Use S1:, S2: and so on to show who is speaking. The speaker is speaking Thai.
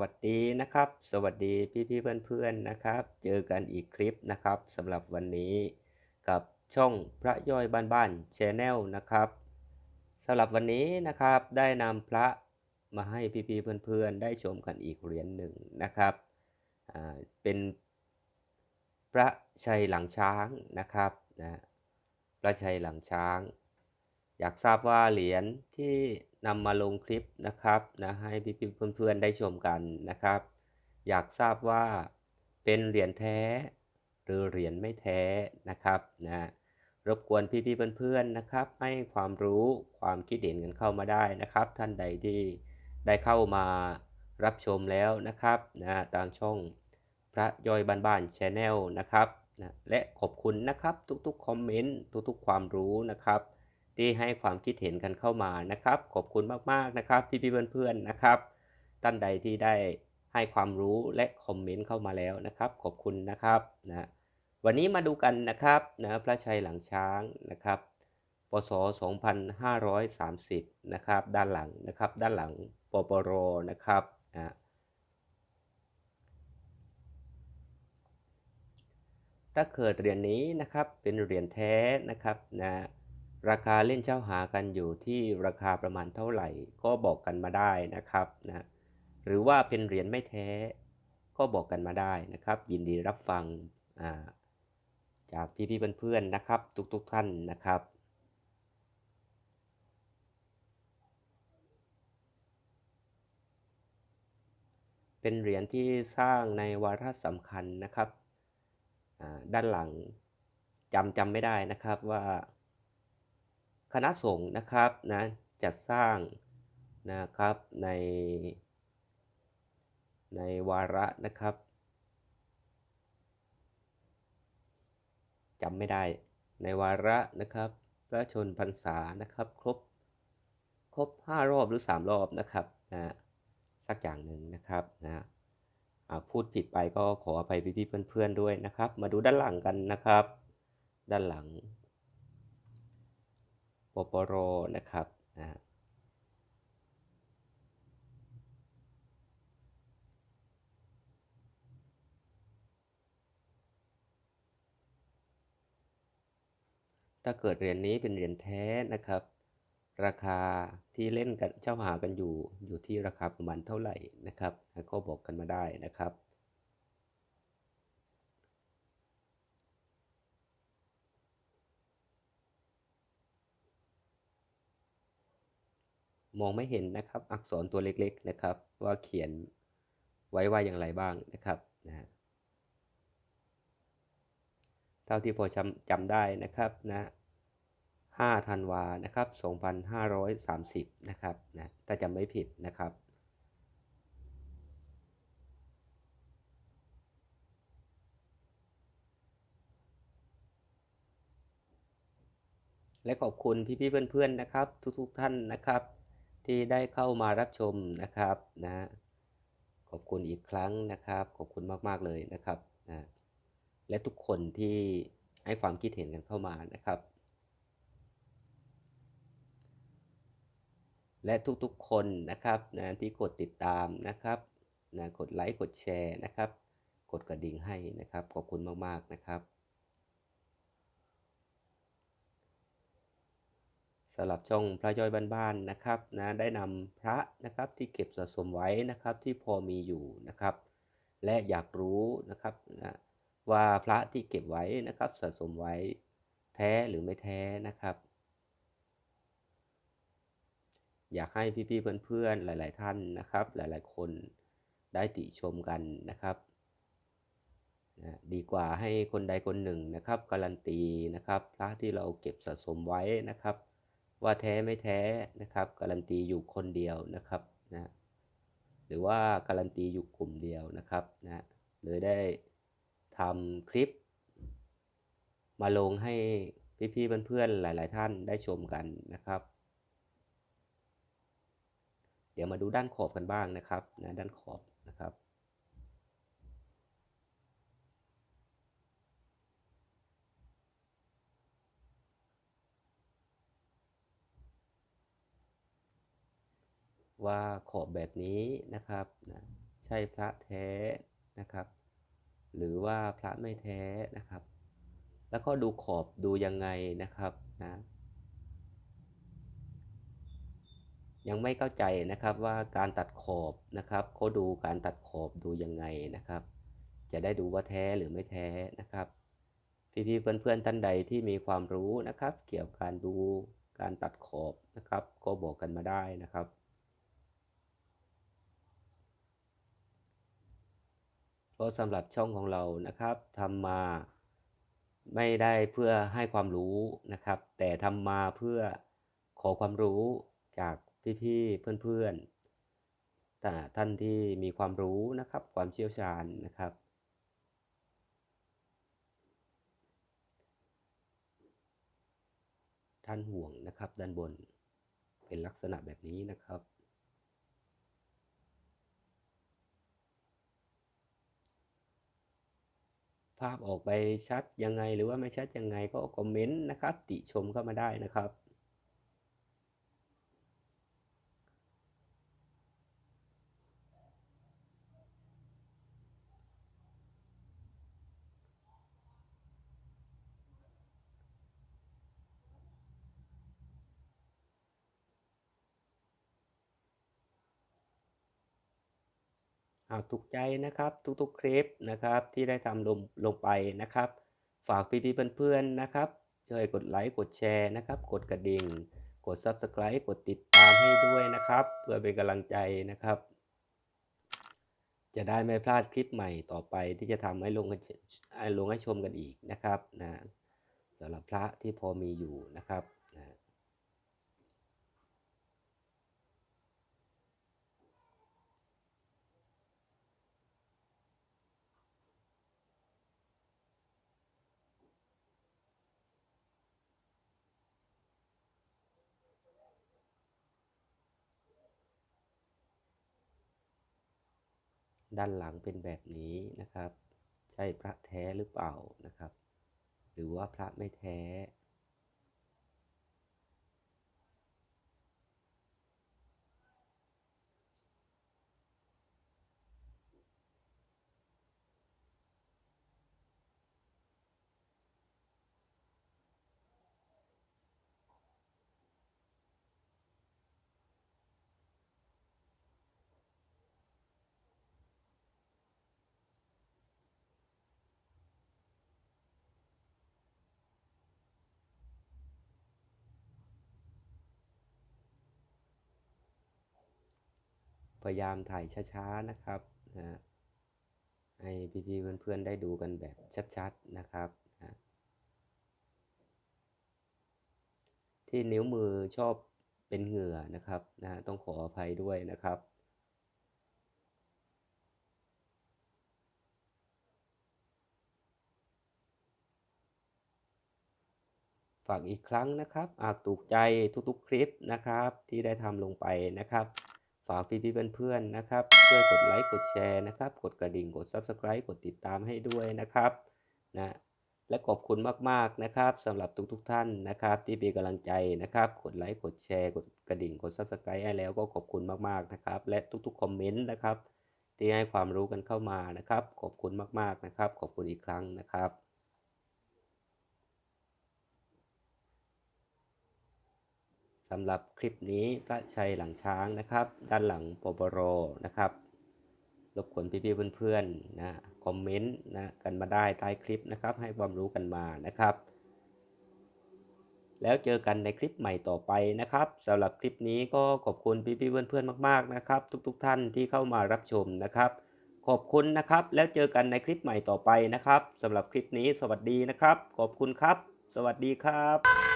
S1: วัสดีนะครับ สวัสดีพี่ๆเพื่อนๆนนะครับ เจอกันอีกคลิปนะครับสำหรับวันนี้กับช่องพระย่อยบ้านๆ Channel นะครับสำหรับวันนี้นะครับได้นำพระมาให้พี่ๆเพื่อนๆได้ชมกันอีกเหรียญหนึ่งนะครับเป็นพระชัยหลังช้างนะครับนะพระชัยหลังช้าง อยากทราบว่าเหรียญที่นำมาลงคลิปนะครับนะให้พี่ๆเพื่อนๆได้ชมกันนะครับ อยากทราบว่าเป็นเหรียญแท้ หรือเหรียญไม่แท้นะครับนะรบกวนพี่ๆเพื่อนๆนะครับ ให้ความรู้ความคิดเห็นกันเข้ามาได้นะครับ ท่านใดที่ได้เข้ามารับชมแล้วนะครับนะทางช่องพระย่อยบ้านๆ Channel นะครับนะและขอบคุณนะครับทุกๆคอมเมนต์ทุกๆความรู้นะครับ ที่ให้ความคิดเห็นกันเข้ามานะครับ ขอบคุณมากๆนะครับพี่ๆเพื่อนๆนะครับ ท่านใดที่ได้ให้ความรู้และคอมเมนต์เข้ามาแล้วนะครับ ขอบคุณนะครับนะวันนี้มาดูกันนะครับนะพระชัยหลังช้างนะครับปศ2530 นะครับ ด้านหลังนะครับ ด้านหลังปปรนะครับนะถ้าเกิดเหรียญนี้นะครับเป็นเหรียญแท้นะครับนะ ราคาเล่นเช่าหากันอยู่ที่ราคาประมาณเท่าไหร่ ก็บอกกันมาได้นะครับนะหรือว่าเป็นเหรียญไม่แท้ ก็บอกกันมาได้นะครับ ยินดีรับฟังจากพี่ๆเพื่อนๆนะครับ ทุกๆท่านนะครับเป็นเหรียญที่สร้างในวาระสำคัญนะครับ ด้านหลังจำจำไม่ได้นะครับว่า คณะสงฆ์นะครับนะจัดสร้างนะครับใน ในวาระนะครับจำไม่ได้ในวาระนะครับ พระชนพรรษานะครับ ครบครบ 5 รอบหรือ 3 รอบนะครับนะสักอย่างหนึ่งนะครับนะพูดผิดไปก็ขออภัยพี่ๆเพื่อนๆด้วยนะครับ มาดูด้านหลังกันนะครับ ด้านหลัง ปปรนะครับนะถ้าเกิดเหรียญนนี้เป็นเหรียญแท้นะครับ ราคาที่เล่นกันเช่าหากันอยู่อยู่ที่ราคาประมาณเท่าไหร่นะครับ ก็บอกกันมาได้นะครับ มองไม่เห็นนะครับอักษรตัวเล็กๆนะครับ ว่าเขียนไว้ว่าอย่างไรบ้างนะครับนะเท่าที่พอจำจำได้นะครับนะ5ธันวานะครับ2530นะครับนะถ้าจำไม่ผิดนะครับและขอบคุณพี่ๆเพื่อนๆนะครับ ทุกๆท่านนะครับ ที่ได้เข้ามารับชมนะครับนะขอบคุณอีกครั้งนะครับ ขอบคุณมาก ๆ เลยนะครับนะและทุกคนที่ให้ความคิดเห็นกันเข้ามานะครับ และทุกๆคนนะครับนะที่กดติดตามนะครับนะกดไลค์กดแชร์นะครับ กดกระดิ่งให้นะครับ ขอบคุณมาก ๆ นะครับ สำหรับช่องพระย่อยบ้านๆนะครับนะได้นำพระนะครับที่เก็บสะสมไว้นะครับที่พอมีอยู่นะครับ และอยากรู้นะครับนะว่าพระที่เก็บไว้นะครับสะสมไว้แท้หรือไม่แท้นะครับ อยากให้พี่ๆเพื่อนๆหลาย ๆ ท่านนะครับ หลายๆคนได้ติชมกันนะครับนะดีกว่าให้คนใดคนหนึ่งนะครับ การันตีนะครับ พระที่เราเก็บสะสมไว้นะครับ ว่าแท้ไม่แท้นะครับ การันตีอยู่คนเดียวนะครับนะหรือว่าการันตีอยู่กลุ่มเดียวนะครับนะเลยได้ทำคลิป มาลงให้พี่ๆเพื่อนๆหลาย ๆ ท่านได้ชมกันนะครับ เดี๋ยวมาดูด้านขอบกันบ้างนะครับนะด้านขอบนะครับ ว่าขอบแบบนี้นะครับนะใช่พระแท้นะครับ หรือว่าพระไม่แท้นะครับ แล้วก็ดูขอบดูยังไงนะครับนะยังไม่เข้าใจนะครับว่าการตัดขอบนะครับเขาดูการตัดขอบดูยังไงนะครับ จะได้ดูว่าแท้หรือไม่แท้นะครับ พี่ๆเพื่อนๆท่านใดที่มีความรู้นะครับ เกี่ยวกับการดูการตัดขอบนะครับ ก็บอกกันมาได้นะครับ เพ ราะสำหรับช่องของเรานะครับทำมาไม่ได้เพื่อให้ความรู้นะครับ แต่ทำมาเพื่อขอความรู้จากพี่ๆเพื่อนๆแต่ท่านที่มีความรู้นะครับ ความเชี่ยวชาญนะครับ ท่านห่วงนะครับด้านบนเป็นลักษณะแบบนี้นะครับ ภาพออกไปชัดยังไงหรือว่าไม่ชัดยังไงก็คอมเมนต์นะครับ ติชมเข้ามาได้นะครับ หากถูกใจนะครับทุกๆคลิปนะครับที่ได้ทำลงลงไปนะครับ ฝากพี่ๆเพื่อนๆนะครับช่วยกดไลค์กดแชร์นะครับ กดกระดิ่ง กด Subscribe กดติดตามให้ด้วยนะครับ เพื่อเป็นกำลังใจนะครับ จะได้ไม่พลาดคลิปใหม่ต่อไปที่จะทำให้ลงให้ลงให้ชมกันอีกนะครับนะสำหรับพระที่พอมีอยู่นะครับ ด้านหลังเป็นแบบนี้นะครับ ใช่พระแท้หรือเปล่านะครับ หรือว่าพระไม่แท้ พยายามถ่ายช้าๆนะครับนะให้พี่ๆเพื่อนๆได้ดูกันแบบชัดๆนะครับนะที่นิ้วมือชอบเป็นเหงื่อนะครับนะต้องขออภัยด้วยนะครับฝากอีกครั้งนะครับหากถูกใจทุกๆคลิปนะครับที่ได้ทำลงไปนะครับากพี่ๆเพื่อนๆนะครับช่วยกดไลค์กดแชร์นะครับ กดกระดิ่งกด Subscribe กดติดตามให้ด้วยนะครับนะและขอบคุณมากๆนะครับสำหรับทุกๆท่านนะครับ ที่เป็นกำลังใจนะครับ กดไลค์กดแชร์ กดกระดิ่งกด Subscribe ให้แล้วก็ขอบคุณมากๆนะครับ และทุกๆคอมเมนต์นะครับ ที่ให้ความรู้กันเข้ามานะครับ ขอบคุณมากๆนะครับ ขอบคุณอีกครั้งนะครับ สำหรับคลิปนี้พระชัยหลังช้างนะครับ ด้านหลังปปรนะครับรบกวนพี่ๆเพื่อนๆนะคอมเมนต์นะกันมาได้ใต้คลิปนะครับ ให้ความรู้กันมานะครับ แล้วเจอกันในคลิปใหม่ต่อไปนะครับสำหรับคลิปนี้ก็ขอบคุณพี่ๆเพื่อนๆมากๆนะครับ ทุกๆท่านที่เข้ามารับชมนะครับ ขอบคุณนะครับ แล้วเจอกันในคลิปใหม่ต่อไปนะครับสำหรับคลิปนี้สวัสดีนะครับ ขอบคุณครับ สวัสดีครับ